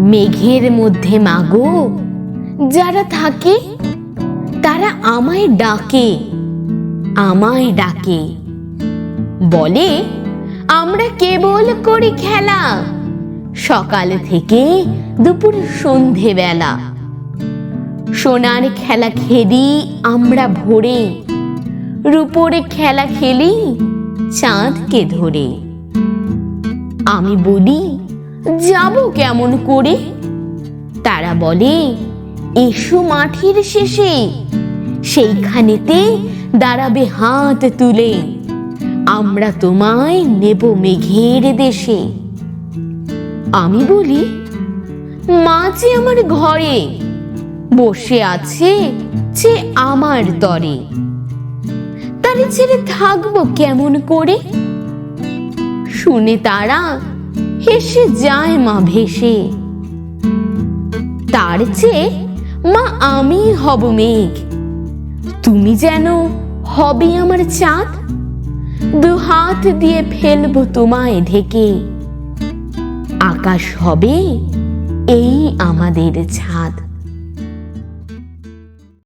মেঘের মধ্যে মাগো? যারা থাকে, তারা আমায় ডাকে আমায় ডাকে। বলে, আমরা কেবল করি খেলা। সকাল থেকে দুপুর সন্ধে বেলা সোনার খেলা খেলি আমরা ভোরে। রূপরে খেলা খেলি চাঁদকে ধরে। আমি বলি যাব কেমন করে? তারা বলে, এসো মাঠের শেষে। সেইখানেতে দাঁড়াবে হাত তুলে। আমরা তোমায় নেব মেঘের দেশে। আমি বলি মা যে আমার ঘরে। বসে আছে যে আমার তরে। তারে ছেড়ে থাকব কেমন করে? শুনে তারা হেসে যায় মা ভেসে। তার চেয়ে মা আমি হব মেঘ। তুমি যেন হবে আমার চাঁদ। দু হাত দিয়ে ফেলব তোমায় ঢেকে। আকাশ হবে এই আমাদের ছাদ।